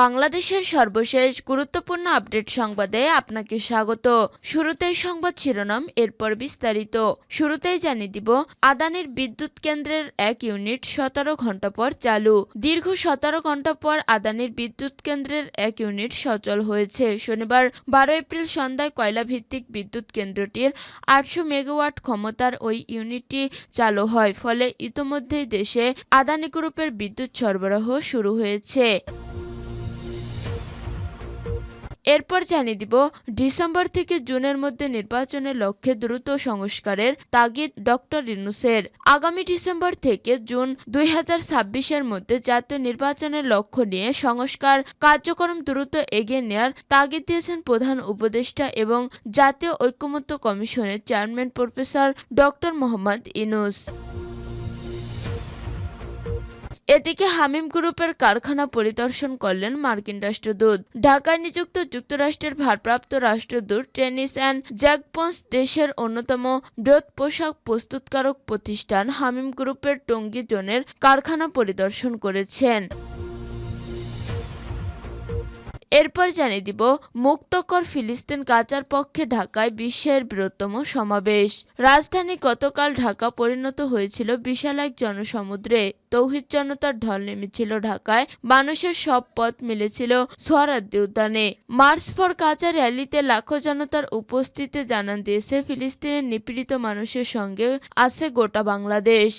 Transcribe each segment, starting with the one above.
বাংলাদেশের সর্বশেষ গুরুত্বপূর্ণ আপডেট সংবাদে আপনাকে স্বাগত। শুরুতেই সংবাদ শিরোনাম, এরপর বিস্তারিত। শুরুতেই জানিয়ে দিব, আদানির বিদ্যুৎ কেন্দ্রের এক ইউনিট সতেরো ঘণ্টা পর চালু। দীর্ঘ সতেরো ঘণ্টা পর আদানির বিদ্যুৎ কেন্দ্রের এক ইউনিট সচল হয়েছে। শনিবার, বারো এপ্রিল সন্ধ্যায় কয়লা ভিত্তিক বিদ্যুৎ কেন্দ্রটির আটশো মেগাওয়াট ক্ষমতার ওই ইউনিটটি চালু হয়। ফলে ইতোমধ্যেই দেশে আদানি গ্রুপের বিদ্যুৎ সরবরাহ শুরু হয়েছে। এরপর জানিয়ে দিব, ডিসেম্বর থেকে জুনের মধ্যে নির্বাচনের লক্ষ্যে দ্রুত সংস্কারের তাগিদ ডক্টর ইনুসের আগামী ডিসেম্বর থেকে জুন দুই ছাব্বিশের মধ্যে জাতীয় নির্বাচনের লক্ষ্য নিয়ে সংস্কার কার্যক্রম দ্রুত এগিয়ে নেওয়ার তাগিদ দিয়েছেন প্রধান উপদেষ্টা এবং জাতীয় ঐক্যমত্য কমিশনের chairman professor doctor Mohammad Yunus এদিকে হামিম গ্রুপের কারখানা পরিদর্শন করলেন মার্কিন রাষ্ট্রদূত। ঢাকায় নিযুক্ত যুক্তরাষ্ট্রের ভারপ্রাপ্ত রাষ্ট্রদূত টেনিস অ্যান্ড জ্যাকপন্স দেশের অন্যতম বৃহৎ পোশাক প্রস্তুতকারক প্রতিষ্ঠান হামিম গ্রুপের টঙ্গী জোনের কারখানা পরিদর্শন করেছেন। এরপর জানিয়ে দিব, মুক্তকর ফিলিস্তিন গাজার পক্ষে ঢাকায় বিশ্বের বৃহত্তম সমাবেশ। রাজধানী গতকাল ঢাকা পরিণত হয়েছিল বিশাল এক জনসমুদ্রে। তৌহিদ জনতার ঢল নেমেছিল ঢাকায়, মানুষের সব পথ মিলেছিল সোহরাদ্দি উদ্যানে। মার্চ ফর কাজা র্যালিতে লাখো জনতার উপস্থিতি জানান দিয়েছে ফিলিস্তিনের নিপীড়িত মানুষের সঙ্গে আছে গোটা বাংলাদেশ।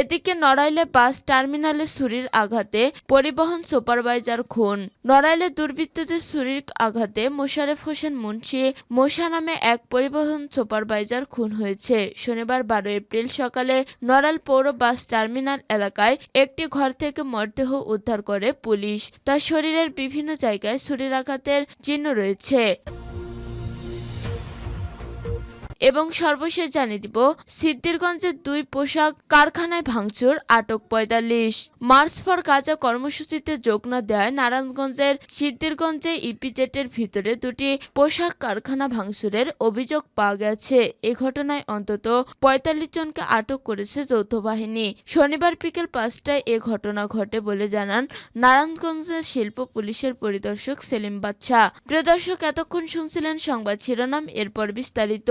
এদিকে নড়াইলে বাস টার্মিনালে ছুরির আঘাতে পরিবহন সুপারভাইজার খুন। নড়াইলে দুর্বৃত্তদের ছুরির আঘাতে মোশারেফ হোসেন মুন্সি, মোশা নামে এক পরিবহন সুপারভাইজার খুন হয়েছে। শনিবার বারো এপ্রিল সকালে নড়াইল পৌর বাস টার্মিনাল এলাকায় একটি ঘর থেকে মরদেহ উদ্ধার করে পুলিশ। তার শরীরের বিভিন্ন জায়গায় ছুরির আঘাতের চিহ্ন রয়েছে। এবং সর্বশেষ জানিয়ে দিব সিদ্দিরগঞ্জের দুই পোশাক কারখানায় ভাঙচুর, আটক পঁয়তাল্লিশ। মার্চ ফর গাজা কর্মসূচিতে যোগ না দেয় নারায়ণগঞ্জের সিদ্দিরগঞ্জে ইপিজেটের ভিতরে দুটি পোশাক কারখানা ভাঙচুরের অভিযোগ পাওয়া গেছে। এ ঘটনায় অন্তত পঁয়তাল্লিশ জনকে আটক করেছে যৌথ বাহিনী শনিবার বিকেল পাঁচটায় এ ঘটনা ঘটে বলে জানান নারায়ণগঞ্জের শিল্প পুলিশের পরিদর্শক সেলিম বাচ্চা প্রিয় দর্শক, এতক্ষণ শুনছিলেন সংবাদ শিরোনাম, এরপর বিস্তারিত।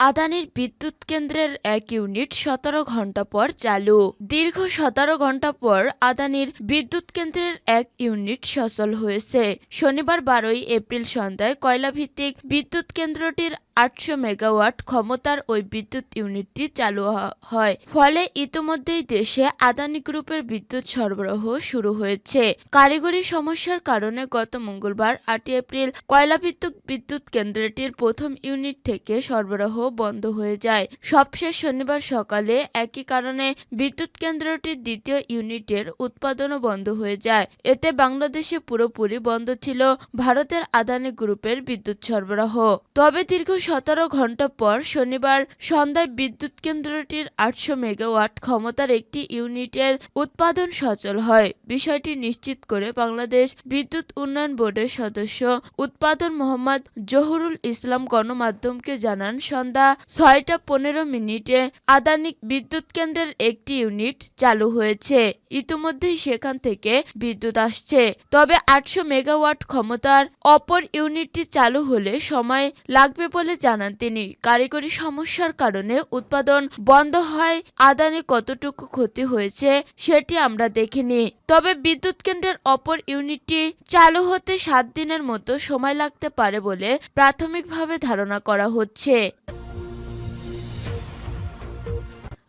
আদানির বিদ্যুৎ কেন্দ্রের এক ইউনিট সতেরো ঘণ্টা পর চালু। দীর্ঘ সতেরো ঘণ্টা পর আদানির বিদ্যুৎ কেন্দ্রের এক ইউনিট সচল হয়েছে। শনিবার বারোই এপ্রিল সন্ধ্যায় কয়লাভিত্তিক বিদ্যুৎ কেন্দ্রটির আটশো মেগাওয়াট ক্ষমতার ওই বিদ্যুৎ ইউনিটটি চালু হয়। ফলে ইতোমধ্যেই দেশে আদানি গ্রুপের বিদ্যুৎ সরবরাহ শুরু হয়েছে। কারিগরি সমস্যার কারণে গত মঙ্গলবার আটই এপ্রিল কয়লাভিত্তিক বিদ্যুৎ কেন্দ্রটির প্রথম ইউনিট থেকে সরবরাহ বন্ধ হয়ে যায়। সবশেষ শনিবার সকালে একই কারণে বিদ্যুৎ কেন্দ্রটির দ্বিতীয় ইউনিটের উৎপাদনও বন্ধ হয়ে যায়। এতে বাংলাদেশে পুরোপুরি বন্ধ ছিল ভারতের আদানি গ্রুপের বিদ্যুৎ সরবরাহ। তবে দীর্ঘ সতেরো ঘণ্টা পর শনিবার সন্ধ্যায় বিদ্যুৎ কেন্দ্রটির আটশো মেগাওয়াট ক্ষমতার একটি ইউনিটের উৎপাদন সচল হয়। বিষয়টি নিশ্চিত করে বাংলাদেশ বিদ্যুৎ উন্নয়ন বোর্ডের সদস্য উৎপাদন মোহাম্মদ জহুরুল ইসলাম গণমাধ্যমকে জানান, সন্ধ্যা ছয়টা পনেরো মিনিটে আদানিক বিদ্যুৎ কেন্দ্রের একটি ইউনিট চালু হয়েছে। ইতিমধ্যেই সেখান থেকে বিদ্যুৎ আসছে। তবে আটশো মেগাওয়াট ক্ষমতার অপর ইউনিটটি চালু হলে সময় লাগবে বলে জানান তিনি, কারিগরি সমস্যার কারণে উৎপাদন বন্ধ হয়, আদানি কতটুকু ক্ষতি হয়েছে সেটি আমরা দেখিনি। তবে বিদ্যুৎ কেন্দ্রের অপর ইউনিটটি চালু হতে সাত দিনের মতো সময় লাগতে পারে বলে প্রাথমিকভাবে ধারণা করা হচ্ছে।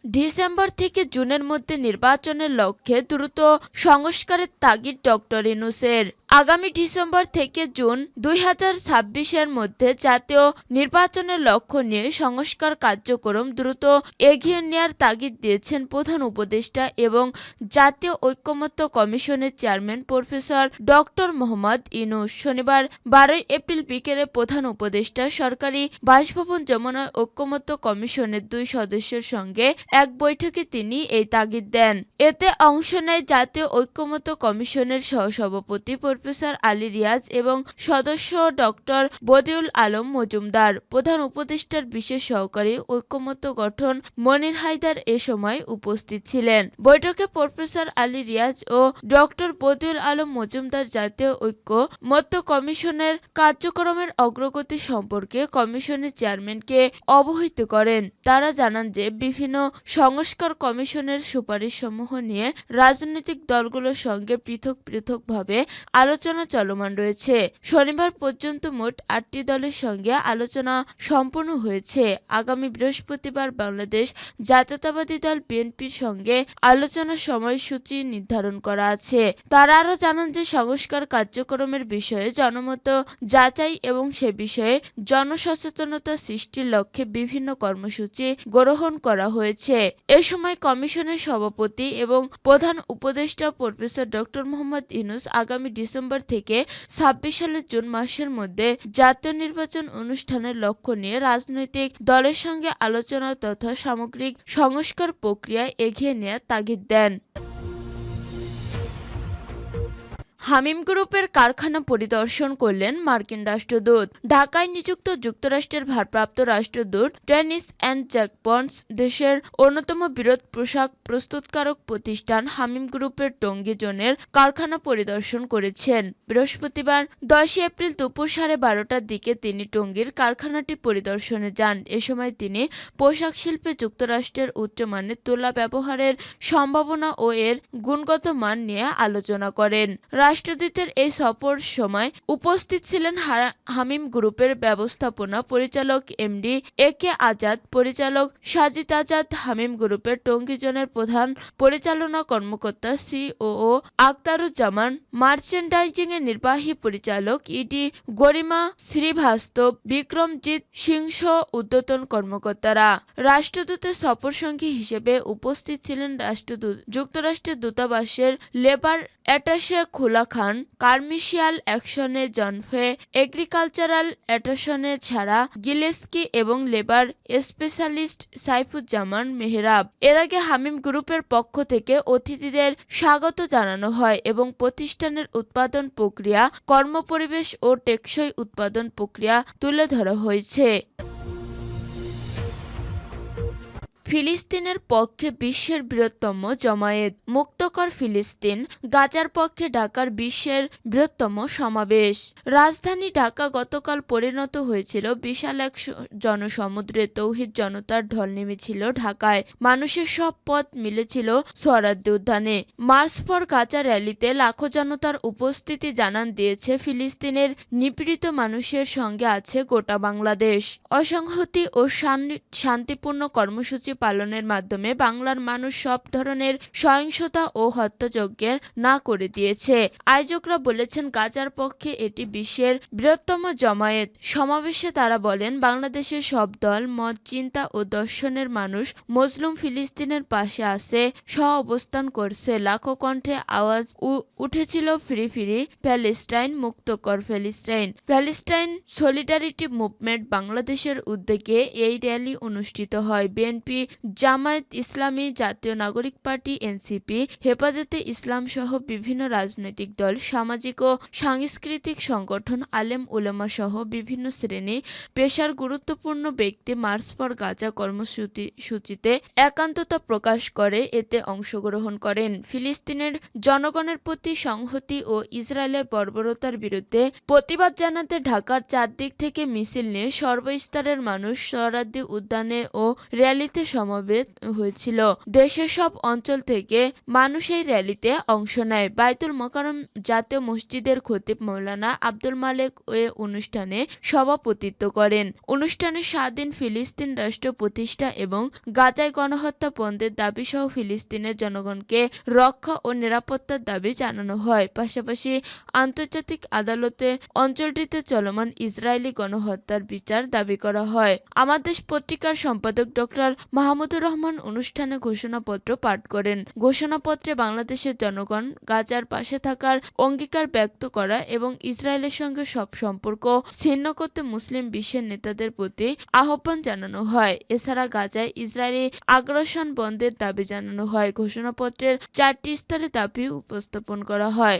ডিসেম্বর থেকে জুনের মধ্যে নির্বাচনের লক্ষ্যে দ্রুত সংস্কারের তাগিদ ডক্টর ইনুসের। আগামী ডিসেম্বর থেকে জুন দুই হাজার ছাব্বিশের মধ্যে জাতীয় নির্বাচনের লক্ষ্য নিয়ে সংস্কার কার্যক্রম দ্রুত এগিয়ে নেওয়ার তাগিদ দিয়েছেন প্রধান উপদেষ্টা এবং জাতীয় ঐক্যমত্য কমিশনের chairman professor doctor Mohammad Yunus শনিবার বারোই এপ্রিল বিকেলে প্রধান উপদেষ্টা সরকারি বাসভবন যমুনায় ঐক্যমত্য কমিশনের দুই সদস্যের সঙ্গে এক বৈঠকে তিনি এই তাগিদ দেন। এতে অংশ নেয় জাতীয় ঐক্যমত্য কমিশনের সহসভাপতি প্রফেসর আলী রিয়াজ এবং সদস্য ডক্টর বদিউল আলম মজুমদার। প্রধান উপদেষ্টার বিশেষ সহকারী ঐক্যমত্য গঠন মনির হায়দার এ সময় উপস্থিত ছিলেন। বৈঠকে প্রফেসর আলী রিয়াজ ও ডক্টর বদিউল আলম মজুমদার জাতীয় ঐক্য মত্য কমিশনের কার্যক্রমের অগ্রগতি সম্পর্কে কমিশনের চেয়ারম্যানকে অবহিত করেন। তারা জানান যে, বিভিন্ন সংস্কার কমিশনের সুপারিশসমূহ নিয়ে রাজনৈতিক দলগুলোর সঙ্গে পৃথক পৃথকভাবে আলোচনা চলমান রয়েছে। শনিবার পর্যন্ত মোট আটটি দলের সঙ্গে আলোচনা সম্পন্ন হয়েছে। আগামী বৃহস্পতিবার বাংলাদেশ জাতীয়তাবাদী দল বিএনপির সঙ্গে আলোচনার সময়সূচি নির্ধারণ করা আছে। তারা আরও জানান যে, সংস্কার কার্যক্রমের বিষয়ে জনমত যাচাই এবং সে বিষয়ে জনসচেতনতা সৃষ্টির লক্ষ্যে বিভিন্ন কর্মসূচি গ্রহণ করা হয়েছে। এ সময় কমিশনের সভাপতি এবং প্রধান উপদেষ্টা প্রফেসর ডক্টর মোহাম্মদ ইউনুস আগামী ডিসেম্বর থেকে ছাব্বিশ সালের জুন মাসের মধ্যে জাতীয় নির্বাচন অনুষ্ঠানের লক্ষ্য নিয়ে রাজনৈতিক দলের সঙ্গে আলোচনা তথা সামগ্রিক সংস্কার প্রক্রিয়া এগিয়ে নেওয়ার তাগিদ দেন। হামিম গ্রুপের কারখানা পরিদর্শন করলেন মার্কিন রাষ্ট্রদূত। ঢাকায় নিযুক্ত যুক্তরাষ্ট্রের ভারপ্রাপ্ত রাষ্ট্রদূত টেনিস অ্যান্ড জ্যাকপন্স দেশের অন্যতম বিরোধ পোশাক প্রস্তুতকারক প্রতিষ্ঠান হামিম গ্রুপের টঙ্গী জোনের কারখানা পরিদর্শন করেছেন। বৃহস্পতিবার দশই এপ্রিল দুপুর সাড়ে বারোটার দিকে তিনি টঙ্গীর কারখানাটি পরিদর্শনে যান। এ সময় তিনি পোশাক শিল্পে যুক্তরাষ্ট্রের উচ্চমানের তুলা ব্যবহারের সম্ভাবনা ও এর গুণগত মান নিয়ে আলোচনা করেন। রাষ্ট্রদূতের এই সফর সময় উপস্থিত ছিলেন হামিম গ্রুপের ব্যবস্থাপনা পরিচালক এমডি এ কে আজাদ, পরিচালক সাজিদ আজাদ, হামিম গ্রুপের টঙ্গী জোনের প্রধান পরিচালনা কর্মকর্তা সিওও আক্তারুজ্জামান মার্চেন্ডাইজিং এর নির্বাহী পরিচালক ইডি গরিমা শ্রীবাস্তব, বিক্রমজিৎ সিংহ উদ্যতন কর্মকর্তারা। রাষ্ট্রদূতের সফর সঙ্গী হিসেবে উপস্থিত ছিলেন রাষ্ট্রদূত যুক্তরাষ্ট্রের দূতাবাসের লেবার অ্যাটাশে খোলা খান কার্মিশিয়াল অ্যাকশনে জনফে এগ্রিকালচারাল অ্যাটাশনে ছাড়া গিলেস্কি এবং লেবার স্পেশালিস্ট সাইফুজ্জামান মেহরাব। এর আগে হামিম গ্রুপের পক্ষ থেকে অতিথিদের স্বাগত জানানো হয় এবং প্রতিষ্ঠানের উৎপাদন প্রক্রিয়া, কর্মপরিবেশ ও টেকসই উৎপাদন প্রক্রিয়া তুলে ধরা হয়েছে। ফিলিস্তিনের পক্ষে বিশ্বের বৃহত্তম জমায়েত মুক্তকর ফিলিস্তিন, গাজার পক্ষে ঢাকার বিশ্বের বৃহত্তম সমাবেশ। রাজধানী ঢাকা গতকাল পরিণত হয়েছিল বিশাল এক জনসমুদ্রে। তৌহিদ জনতার ঢল নেমেছিল ঢাকায়। মানুষের সব পথ মিলেছিল সোহরাদ্দি উদ্যানে। মার্চ ফর গাজা র্যালিতে লাখো জনতার উপস্থিতি জানান দিয়েছে ফিলিস্তিনের নিপীড়িত মানুষের সঙ্গে আছে গোটা বাংলাদেশ। অসংহতি ও শান্তিপূর্ণ কর্মসূচি পালনের মাধ্যমে বাংলার মানুষ সব ধরনের সহিংসতা ও হত্যাযজ্ঞের না করে দিয়েছে। আয়োজকরা বলেছেন, গাজার পক্ষে এটি বিশ্বের বৃহত্তম জমায়েত। সমাবেশে তারা বলেন, বাংলাদেশের সব দল, মত, চিন্তা ও দর্শনের মানুষ মজলুম ফিলিস্তিনের পাশে আছে সহ অবস্থান করছে। লাখো কণ্ঠে আওয়াজ উঠেছিল ফ্রি ফ্রি প্যালেস্টাইন মুক্ত কর প্যালেস্টাইন প্যালেস্টাইন সলিডারিটি মুভমেন্ট বাংলাদেশের উদ্যোগে এই র্যালি অনুষ্ঠিত হয়। বিএনপি জামায়াত ইসলামী জাতীয় নাগরিক পার্টি, এনসিপি, হেফাজতে ইসলাম সহ বিভিন্ন রাজনৈতিক দল, সামাজিক ও সাংস্কৃতিক সংগঠন, আলেম উলেমা সহ বিভিন্ন শ্রেণি, পেশার গুরুত্বপূর্ণ ব্যক্তি মার্চ ফর গাজা কর্মসূচি সূচিতে একান্ততা প্রকাশ করে, এতে অংশগ্রহণ করেন। ফিলিস্তিনের জনগণের প্রতি সংহতি ও ইসরায়েলের বর্বরতার বিরুদ্ধে প্রতিবাদ জানাতে ঢাকার চারদিক থেকে মিছিল নিয়ে সর্বস্তরের মানুষ সরাদ্দি উদ্যানে ও র্যালিতে সমাবেত হয়েছিল। দেশের সব অঞ্চল থেকে মানুষ এই র্যালিতে অংশ নেয়। বাইতুল মোকারম জাতীয় মসজিদের খতিব মৌলানা আব্দুল মালেক এ অনুষ্ঠানে সভাপতিত্ব করেন। অনুষ্ঠানে স্বাধীন ফিলিস্তিন রাষ্ট্র প্রতিষ্ঠা এবং গাজায় গণহত্যা বন্ধের দাবি সহ ফিলিস্তিনের জনগণকে রক্ষা ও নিরাপত্তার দাবি জানানো হয়। পাশাপাশি আন্তর্জাতিক আদালতে অঞ্চলটিতে চলমান ইসরায়েলি গণহত্যার বিচার দাবি করা হয়। আমার দেশ পত্রিকার সম্পাদক ডক্টর মাহমুদুর রহমান অনুষ্ঠানে ঘোষণাপত্র পাঠ করেন। ঘোষণাপত্রে বাংলাদেশের জনগণ গাজার পাশে থাকার অঙ্গীকার ব্যক্ত করা এবং ইসরায়েলের সঙ্গে সব সম্পর্ক ছিন্ন করতে মুসলিম বিশ্বের নেতাদের প্রতি আহ্বান জানানো হয়। এছাড়া গাজায় ইসরায়েলি আগ্রাসন বন্ধের দাবি জানানো হয়। ঘোষণাপত্রের চারটি স্তরে দাবি উপস্থাপন করা হয়।